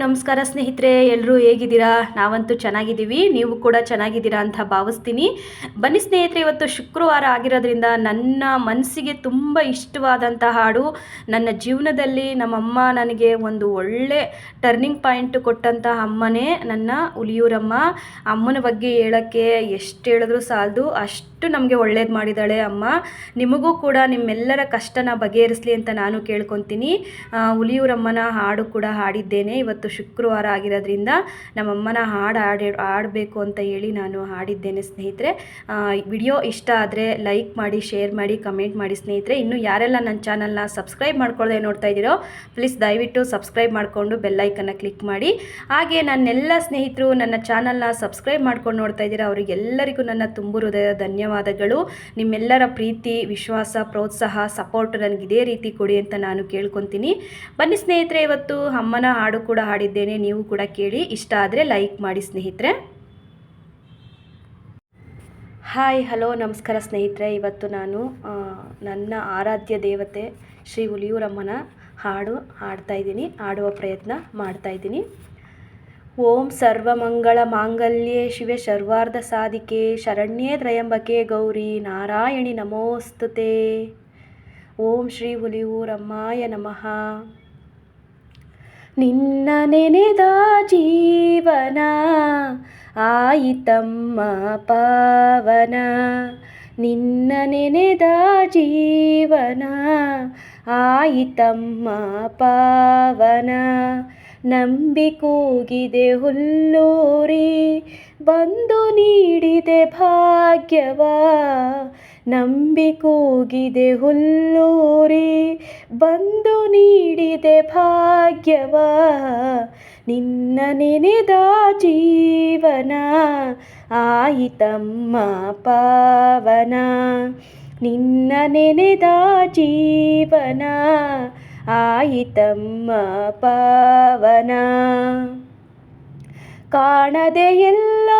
ನಮಸ್ಕಾರ ಸ್ನೇಹಿತರೆ ಎಲ್ಲರೂ ಹೇಗಿದ್ದೀರಾ? ನಾವಂತೂ ಚೆನ್ನಾಗಿದ್ದೀವಿ, ನೀವು ಕೂಡ ಚೆನ್ನಾಗಿದ್ದೀರಾ ಅಂತ ಭಾವಿಸ್ತೀನಿ. ಬನ್ನಿ ಸ್ನೇಹಿತರೆ, ಇವತ್ತು ಶುಕ್ರವಾರ ಆಗಿರೋದ್ರಿಂದ ನನ್ನ ಮನಸ್ಸಿಗೆ ತುಂಬ ಇಷ್ಟವಾದಂಥ ಹಾಡು, ನನ್ನ ಜೀವನದಲ್ಲಿ ನಮ್ಮಮ್ಮ ನನಗೆ ಒಂದು ಒಳ್ಳೆ ಟರ್ನಿಂಗ್ ಪಾಯಿಂಟ್ ಕೊಟ್ಟಂತಹ ಅಮ್ಮನೇ ನನ್ನ ಹುಲಿಯೂರಮ್ಮ. ಅಮ್ಮನ ಬಗ್ಗೆ ಹೇಳೋಕ್ಕೆ ಎಷ್ಟು ಹೇಳಿದ್ರೂ ಸಾಲದು, ಅಷ್ಟು ನಮಗೆ ಒಳ್ಳೇದು ಮಾಡಿದ್ದಾಳೆ ಅಮ್ಮ. ನಿಮಗೂ ಕೂಡ ನಿಮ್ಮೆಲ್ಲರ ಕಷ್ಟನ ಬಗೆಹರಿಸಲಿ ಅಂತ ನಾನು ಕೇಳ್ಕೊತೀನಿ. ಹುಲಿಯೂರಮ್ಮನ ಹಾಡು ಕೂಡ ಹಾಡಿದ್ದೇನೆ. ಇವತ್ತು ಶುಕ್ರವಾರ ಆಗಿರೋದ್ರಿಂದ ನಮ್ಮಮ್ಮನ ಹಾಡು ಹಾಡಿ ಹಾಡಬೇಕು ಅಂತ ಹೇಳಿ ನಾನು ಹಾಡಿದ್ದೇನೆ ಸ್ನೇಹಿತರೆ. ವಿಡಿಯೋ ಇಷ್ಟ ಆದರೆ ಲೈಕ್ ಮಾಡಿ, ಶೇರ್ ಮಾಡಿ, ಕಮೆಂಟ್ ಮಾಡಿ ಸ್ನೇಹಿತರೆ. ಇನ್ನು ಯಾರೆಲ್ಲ ನನ್ನ ಚಾನಲ್ನ ಸಬ್ಸ್ಕ್ರೈಬ್ ಮಾಡ್ಕೊಳ್ಳದೆ ನೋಡ್ತಾ ಇದ್ದೀರೋ, ಪ್ಲೀಸ್ ದಯವಿಟ್ಟು ಸಬ್ಸ್ಕ್ರೈಬ್ ಮಾಡಿಕೊಂಡು ಬೆಲ್ಲೈಕನ್ನ ಕ್ಲಿಕ್ ಮಾಡಿ. ಹಾಗೆ ನನ್ನೆಲ್ಲ ಸ್ನೇಹಿತರು ನನ್ನ ಚಾನಲ್ನ ಸಬ್ಸ್ಕ್ರೈಬ್ ಮಾಡ್ಕೊಂಡು ನೋಡ್ತಾ ಇದ್ದೀರಾ, ಅವರಿಗೆಲ್ಲರಿಗೂ ನನ್ನ ತುಂಬು ಹೃದಯ ಧನ್ಯವಾದಗಳು. ನಿಮ್ಮೆಲ್ಲರ ಪ್ರೀತಿ, ವಿಶ್ವಾಸ, ಪ್ರೋತ್ಸಾಹ, ಸಪೋರ್ಟ್ ನನಗೆ ಇದೇ ರೀತಿ ಕೊಡಿ ಅಂತ ನಾನು ಕೇಳ್ಕೊತೀನಿ. ಬನ್ನಿ ಸ್ನೇಹಿತರೆ, ಇವತ್ತು ಅಮ್ಮನ ಹಾಡು ಕೂಡ ಹಾಡಿದ್ದೇನೆ, ನೀವು ಕೂಡ ಕೇಳಿ. ಇಷ್ಟ ಆದರೆ ಲೈಕ್ ಮಾಡಿ ಸ್ನೇಹಿತರೆ. ಹಾಯ್ ಹಲೋ ನಮಸ್ಕಾರ ಸ್ನೇಹಿತರೆ. ಇವತ್ತು ನಾನು ನನ್ನ ಆರಾಧ್ಯ ದೇವತೆ ಶ್ರೀ ಹುಲಿಯೂರಮ್ಮನ ಹಾಡು ಹಾಡ್ತಾ ಇದ್ದೀನಿ, ಹಾಡುವ ಪ್ರಯತ್ನ ಮಾಡ್ತಾ ಇದ್ದೀನಿ. ಓಂ ಸರ್ವಮಂಗಳ ಮಾಂಗಲ್ಯೆ ಶಿವೆ ಸರ್ವಾರ್ಧ ಸಾಧಿಕೆ ಶರಣ್ಯೇ ತ್ರಯಂಬಕೆ ಗೌರಿ ನಾರಾಯಣಿ ನಮೋಸ್ತುತೆ. ಓಂ ಶ್ರೀ ಹುಲಿಯೂರಮ್ಮಾಯ ನಮಃ. ನಿನ್ನ ನೆನೆದ ಜೀವನ ಆಯಿತಮ್ಮ ಪಾವನ. ನಿನ್ನ ನೆನೆದ ಜೀವನ ಆಯಿತಮ್ಮ ಪಾವನ. ನಂಬಿ ಕೂಗಿದೆ ಹುಲ್ಲೂರಿ, ಬಂದು ನೀಡಿದೆ ಭಾಗ್ಯವ. ನಂಬಿ ಕೂಗಿದೆ ಹುಲ್ಲೂರಿ, ಬಂದು ನೀಡಿದೆ ಭಾಗ್ಯವ. ನಿನ್ನ ನೆನೆದ ಜೀವನ ಆಯಿತಮ್ಮ ಪಾವನ. ನಿನ್ನ ನೆನೆದ ಜೀವನ ಆಯಿತಮ್ಮ ಪಾವನ. ಕಾಣದೆ ಎಲ್ಲ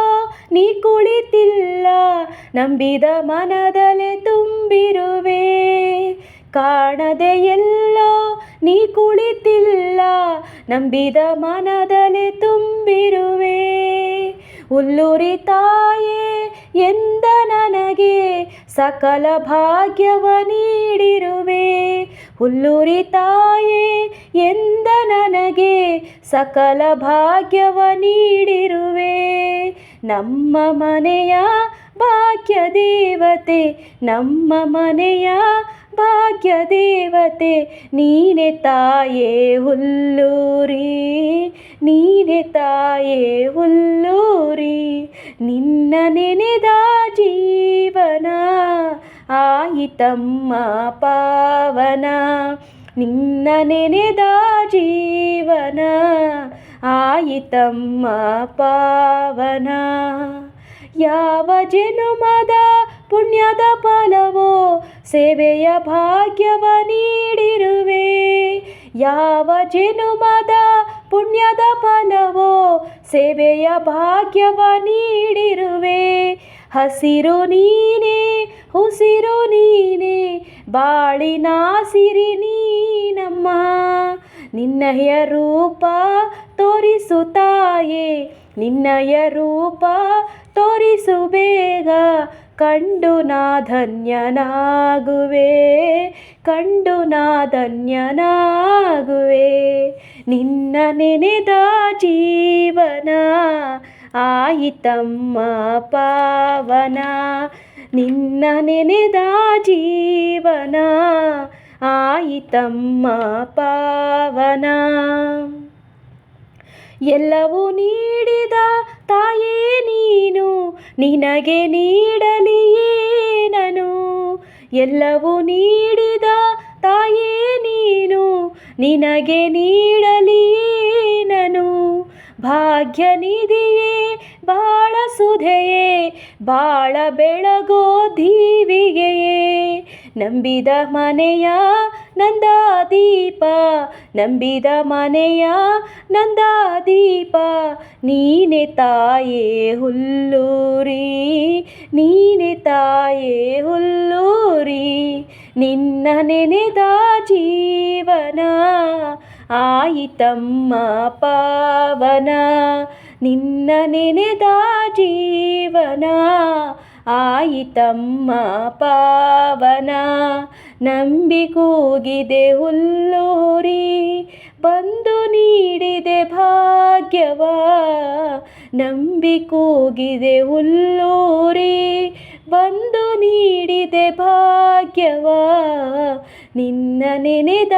ನೀ ಕುಳಿತಿಲ್ಲ, ನಂಬಿದ ಮನದಲೆ ತುಂಬಿರುವೆ. ಕಾಣದೆ ಎಲ್ಲೋ ನೀ ಕುಳಿತಿಲ್ಲ, ನಂಬಿದ ಮನದಲೆ ತುಂಬಿರುವೆ. ಉಲ್ಲೂರಿ ತಾಯೇ ಎಂದ ನನಗೆ ಸಕಲ ಭಾಗ್ಯವ ನೀಡಿರುವೆ. ಹುಲ್ಲುರಿ ತಾಯೇ ಎಂದ ನನಗೆ ಸಕಲ ಭಾಗ್ಯವ ನೀಡಿರುವೆ. ನಮ್ಮ ಮನೆಯ ಭಾಗ್ಯ ದೇವತೆ, ನಮ್ಮ ಮನೆಯ ಭಾಗ್ಯ ದೇವತೆ, ನೀನೆ ತಾಯೇ ಹುಲ್ಲೂರಿ, ನೀನೆ ತಾಯೇ ಹುಲ್ಲೂರಿ. ನಿನ್ನ ನೆನೆದ ಆಯಿತಮ್ಮ ಪಾವನ, ನಿನ್ನ ನೆನೆದ ಜೀವನ ಆಯಿತಮ್ಮ ಪಾವನ. ಯಾವ ಜನುಮದ ಪುಣ್ಯದ ಫಲವೋ, ಸೇವೆಯ ಭಾಗ್ಯವ ನೀಡಿರುವೆ. ಯಾವ ಜನುಮದ ಪುಣ್ಯದ ಫಲವೋ, ಸೇವೆಯ ಭಾಗ್ಯವ ನೀಡಿರುವೆ. ಹಸಿರು ನೀನೇ ಬಾಳಿನ ಸಿರಿ ನೀನಮ್ಮ, ನಿನ್ನಯ ರೂಪ ತೋರಿಸು ತಾಯೇ, ನಿನ್ನಯ ರೂಪ ತೋರಿಸು ಬೇಗ, ಕಂಡು ನಾ ಧನ್ಯನಾಗುವೆ, ಕಂಡು ನಾ ಧನ್ಯನಾಗುವೆ. ನಿನ್ನ ನೆನೆದ ಜೀವನ, ಆಯಿತಮ್ಮ ಪಾವನ. ನಿನ್ನ ನೆನೆದ ಜೀವನ ಆಯಿತಮ್ಮ ಪಾವನ. ಎಲ್ಲವೂ ನೀಡಿದ ತಾಯೇ ನೀನು, ನಿನಗೆ ನೀಡಲಿ ನಾನು. ಎಲ್ಲವೂ ನೀಡಿದ ತಾಯೇ ನೀನು, ನಿನಗೆ ನೀಡಲಿ ನಾನು. ಭಾಗ್ಯ ನಿಧಿಯೇ ಬಾಳ ಸುಧೆಯೇ, ಬಾಳ ಬೆಳಗೋ ದೀವಿಗೆಯೇ. ನಂಬಿದ ಮನೆಯ ನಂದ ದೀಪ ನಂಬಿದ ಮನೆಯ ನಂದ ದೀಪ ನೀನೆ ತಾಯೇ ಹುಲ್ಲೂರಿ, ನೀನೆ ತಾಯೇ ಹುಲ್ಲೂರಿ, ನಿನ್ನ ನೆನೆದ ಜೀವನ, ಆಯಿತಮ್ಮ ಪಾವನ. ನಿನ್ನ ನೆನೆದ ಜೀವನ, ಆಯಿತಮ್ಮ ಪಾವನ. ನಂಬಿ ಕೂಗಿದೆ ಹುಲ್ಲೂರಿ, ಬಂದು ನೀಡಿದೆ ಭಾಗ್ಯವ. ನಂಬಿ ಕೂಗಿದೆ ಹುಲ್ಲೂರಿ, ಬಂದು ನೀಡಿದೆ ಭಾಗ್ಯವ. ನಿನ್ನ ನೆನೆದ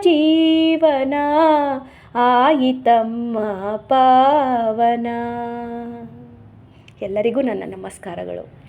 ಜೀವನ ಆಯಿತಮ್ಮ ಪಾವನ. ಎಲ್ಲರಿಗೂ ನನ್ನ ನಮಸ್ಕಾರಗಳು.